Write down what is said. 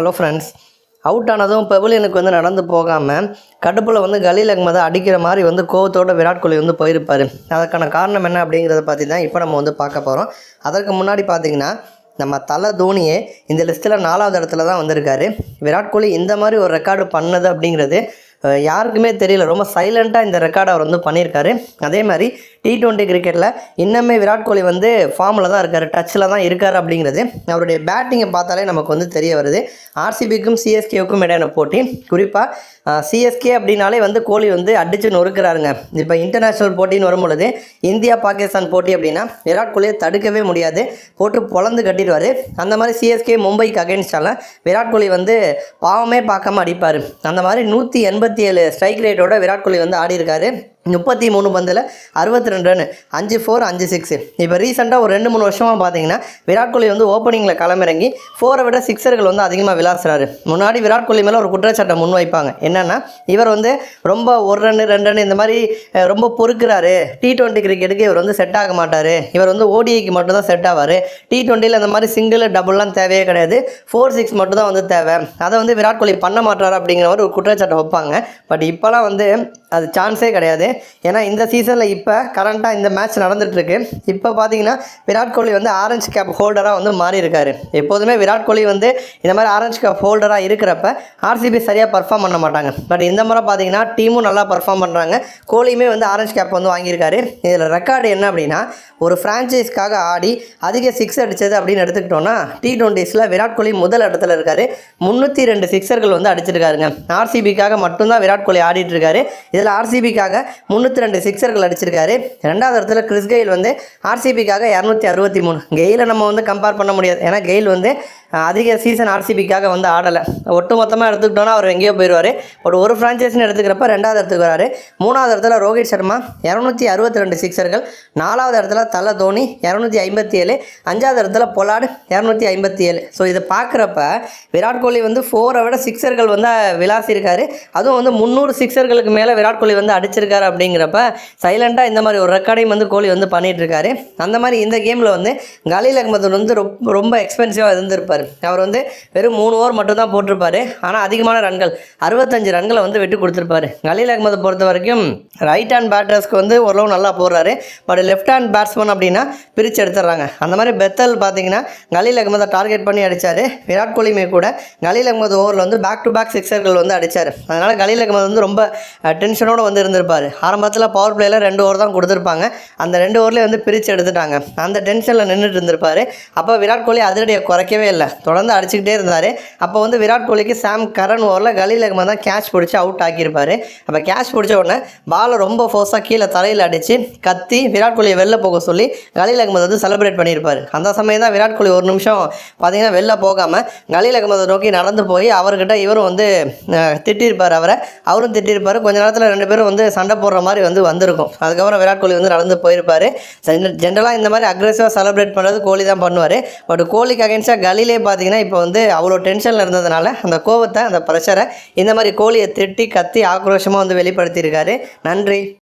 Hello friends out ஆனதும் பெவிலியனுக்கு வந்து நடந்து போகாமல் கடுப்பில் வந்து கலீல் அகமதை அடிக்கிற மாதிரி வந்து கோவத்தோட விராட் கோலி வந்து போயிருப்பார். அதற்கான காரணம் என்ன அப்படிங்கிறத பற்றி தான் இப்போ நம்ம வந்து பார்க்க போகிறோம் அதற்கு முன்னாடி பார்த்தீங்கன்னா நம்ம தலை தோனியே இந்த லிஸ்ட்டில் நாலாவது இடத்துல தான் வந்திருக்காரு. விராட் கோலி இந்த மாதிரி ஒரு ரெக்கார்டு பண்ணது அப்படிங்கிறது யாருக்குமே தெரியல. ரொம்ப சைலண்ட்டாக இந்த ரெக்கார்டை அவர் வந்து பண்ணியிருக்காரு. அதே மாதிரி டி ட்வெண்ட்டி கிரிக்கெட்டில் இன்னுமே விராட் கோலி வந்து ஃபார்மில் தான் இருக்கார் டச்சில் தான் இருக்கார் அப்படிங்கிறது அவருடைய பேட்டிங்கை பார்த்தாலே நமக்கு வந்து தெரிய வருது. ஆர்சிபிக்கும் சிஎஸ்கேவுக்கும் இடையான போட்டி. குறிப்பாக சிஎஸ்கே அப்படின்னாலே வந்து கோலி வந்து அடித்து நொறுக்கிறாருங்க. இப்போ இன்டர்நேஷ்னல் போட்டின்னு வரும்பொழுது இந்தியா பாகிஸ்தான் போட்டி அப்படின்னா விராட் கோலியை தடுக்கவே முடியாது. போட்டு பொழந்து கட்டிடுவார். அந்த மாதிரி சிஎஸ்கே மும்பைக்கு அகேன்ஸ்டால விராட் கோலி வந்து பாவமே பார்க்காம அடிப்பார். அந்த மாதிரி நூற்றி எண்பத்தி ஏழு ஸ்ட்ரைக் ரேட்டோட விராட் கோலி வந்து ஆடி இருக்காரு முப்பத்தி மூணு பந்தில் அறுபத்தி ரெண்டு ரன் அஞ்சு ஃபோர் அஞ்சு சிக்ஸு இப்போ ரீசெண்டாக ஒரு ரெண்டு மூணு வருஷமாக பார்த்தீங்கன்னா விராட் கோலி வந்து ஓப்பனிங்கில் களமிறங்கி ஃபோரை விட சிக்ஸர்கள் வந்து அதிகமாக விளாசுறாரு. முன்னாடி விராட் கோலி மேலே ஒரு குற்றச்சாட்டை முன்வைப்பாங்க என்னென்னா இவர் வந்து ரொம்ப ஒரு ரன் ரெண்டு ரன் இந்த மாதிரி ரொம்ப பொறுக்கிறாரு. டி டுவெண்ட்டி கிரிக்கெட்டுக்கு இவர் வந்து செட் ஆக மாட்டார். இவர் வந்து ஓடிஐக்கு மட்டும்தான் செட் ஆவார். டி டுவெண்ட்டியில் இந்த மாதிரி சிங்கிள் டபுள்லாம் தேவையே கிடையாது. ஃபோர் சிக்ஸ் மட்டும் தான் வந்து தேவை. அதை வந்து விராட் கோலி பண்ண மாட்டார் அப்படிங்கிற மாதிரி ஒரு குற்றச்சாட்டை வைப்பாங்க. பட் இப்போலாம் வந்து அது சான்ஸே கிடையாது. ஏன்னா இந்த சீசனில் இப்போ கரண்ட்டாக இந்த மேட்ச் நடந்துகிட்ருக்கு இப்போ பார்த்தீங்கன்னா விராட் கோலி வந்து ஆரஞ்சு கேப் ஹோல்டராக வந்து மாறி எப்போதுமே விராட் கோலி வந்து இந்த மாதிரி ஆரஞ்சு கேப் ஹோல்டராக இருக்கிறப்ப ஆர்சிபி சரியாக பர்ஃபார்ம் பண்ண மாட்டாங்க. பட் இந்த முறை பார்த்தீங்கன்னா டீமும் நல்லா பர்ஃபார்ம் பண்ணுறாங்க கோலியுமே வந்து ஆரஞ்சு கேப் வந்து வாங்கியிருக்காரு. இதில் ரெக்கார்டு என்ன அப்படின்னா ஒரு ஃப்ரான்ச்சைஸ்க்காக ஆடி அதிக சிக்ஸ் அடித்தது அப்படின்னு எடுத்துக்கிட்டோன்னா டி டுவெண்ட்டிஸில் விராட் கோலி முதல் இடத்துல இருக்காரு. முந்நூற்றி ரெண்டு சிக்ஸர்கள் வந்து அடிச்சிருக்காருங்க. ஆர்சிபிக்காக மட்டும்தான் விராட் கோலி ஆடிட்டு இருக்காரு. இதில் ஆர்சிபிக்காக முந்நூற்றி ரெண்டு சிக்ஸர்கள் அடிச்சிருக்காரு. ரெண்டாவது இடத்துல கிறிஸ் கெயில் வந்து ஆர்சிபிக்காக இரநூத்தி அறுபத்தி மூணு. கெயிலை நம்ம வந்து கம்பேர் பண்ண முடியாது. ஏன்னா கெயில் வந்து அதிக சீசன் ஆர்சிபிக்காக வந்து ஆடலை. ஒட்டு மொத்தமாக எடுத்துக்கிட்டோன்னா அவர் எங்கேயோ போயிடுவார் பட் ஒரு ஃப்ரான்ச்சைஸ்னு எடுத்துக்கிறப்ப ரெண்டாவது இடத்துக்கு வராரு. மூணாவது இடத்துல ரோஹித் சர்மா இரநூத்தி அறுபத்தி ரெண்டு சிக்ஸர்கள் நாலாவது இடத்துல தலை தோனி இரநூத்தி ஐம்பத்தி ஏழு. அஞ்சாவது இடத்துல பொலாடு இரநூத்தி ஐம்பத்தி ஏழு. ஸோ இதை பார்க்குறப்ப விராட் கோலி வந்து ஃபோரை விட சிக்ஸர்கள் வந்து விளாசியிருக்காரு அதுவும் வந்து முந்நூறு சிக்ஸர்களுக்கு மேலே விராட் கோலி வந்து அடிச்சிருக்காரு அப்படிங்கிறப்ப சைலண்ட்டாக இந்த மாதிரி ஒரு ரெக்கார்டையும் வந்து கோலி வந்து பண்ணிகிட்டு இருக்காரு. அந்த மாதிரி இந்த கேமில் வந்து கலீல் அகமது வந்து ரொம்ப ரொம்ப எக்ஸ்பென்சிவாக இருந்திருப்பார். அவர் வந்து வெறும் மூணு ஓவர் மட்டும் தான் போட்டிருப்பாரு. ஆனால் அதிகமான ரன்கள். அறுபத்தஞ்சு ரன்களை வந்து விட்டு கொடுத்துருப்பாரு. கலீல் அகமது பொறுத்த வரைக்கும் ரைட் ஹேண்ட் பேட்டர்ஸ்க்கு வந்து ஓரளவு நல்லா போடுறாரு. பட் லெஃப்ட் ஹேண்ட் பேட்ஸ்மேன் அப்படின்னா பிரித்து எடுத்துடுறாங்க. அந்த மாதிரி பெத்தல் பார்த்தீங்கன்னா கலீல் அகமதை டார்கெட் பண்ணி அடித்தார் விராட் கோலியுமே கூட கலீல் அகமது ஓவரில் வந்து பேக் டு பேக் சிக்ஸர்கள் வந்து அடித்தார் அதனால் கலீல் அகமது வந்து ரொம்ப டென்ஷனோடு வந்து இருந்திருப்பார். ஆரம்பத்தில் பவர் பிளேயில் ரெண்டு ஓவர் தான் கொடுத்துருப்பாங்க. அந்த ரெண்டு ஓவர்லேயே வந்து பிரித்து எடுத்துட்டாங்க. அந்த டென்ஷனில் நின்றுட்டு இருந்திருப்பார். அப்போ விராட் கோலி அதிரடியை குறைக்கவே இல்லை. தொடர்ந்து அடிச்சுக்கிட்டே இருந்தார். அப்போ வந்து விராட் கோலிக்கு சாம் கரன் ஓவரில் கலீல் அகமது தான் கேட்ச் பிடிச்சி அவுட் ஆக்கியிருப்பார். அப்போ கேட்ச் பிடிச்ச உடனே பாலை ரொம்ப ஃபோர்ஸாக கீழே தரையில் அடித்து கத்தி விராட் கோலியை வெளில போக சொல்லி கலீல் அகமது வந்து செலிப்ரேட் பண்ணியிருப்பார். அந்த சமயம் தான் விராட் கோலி ஒரு நிமிஷம் பார்த்தீங்கன்னா வெளில போகாமல் கலீல் அகமதை நோக்கி நடந்து போய் அவர்கிட்ட இவரும் வந்து திட்டியிருப்பார் அவரை. அவரும் திட்டியிருப்பார். கொஞ்ச நேரத்தில் ரெண்டு பேரும் வந்து சண்டை போடுற மாதிரி வந்து வந்திருக்கும். அதுக்கப்புறம் விராட் கோலி வந்து நடந்து போயிருப்பார். ஜென்ரலாக இந்த மாதிரி அக்ரெசிவாக செலிப்ரேட் பண்ணுறது கோலி தான் பண்ணுவார். பட் கோலிக்கு அகேன்ஸ்டாக கலிலே பார்த்தீங்கன்னா இப்போ வந்து அவ்வளோ டென்ஷனில் இருந்ததுனால அந்த கோவத்தை அந்த ப்ரெஷரை இந்த மாதிரி கோழியை திட்டி கத்தி ஆக்ரோஷமாக வந்து வெளிப்படுத்தியிருக்காரு. நன்றி.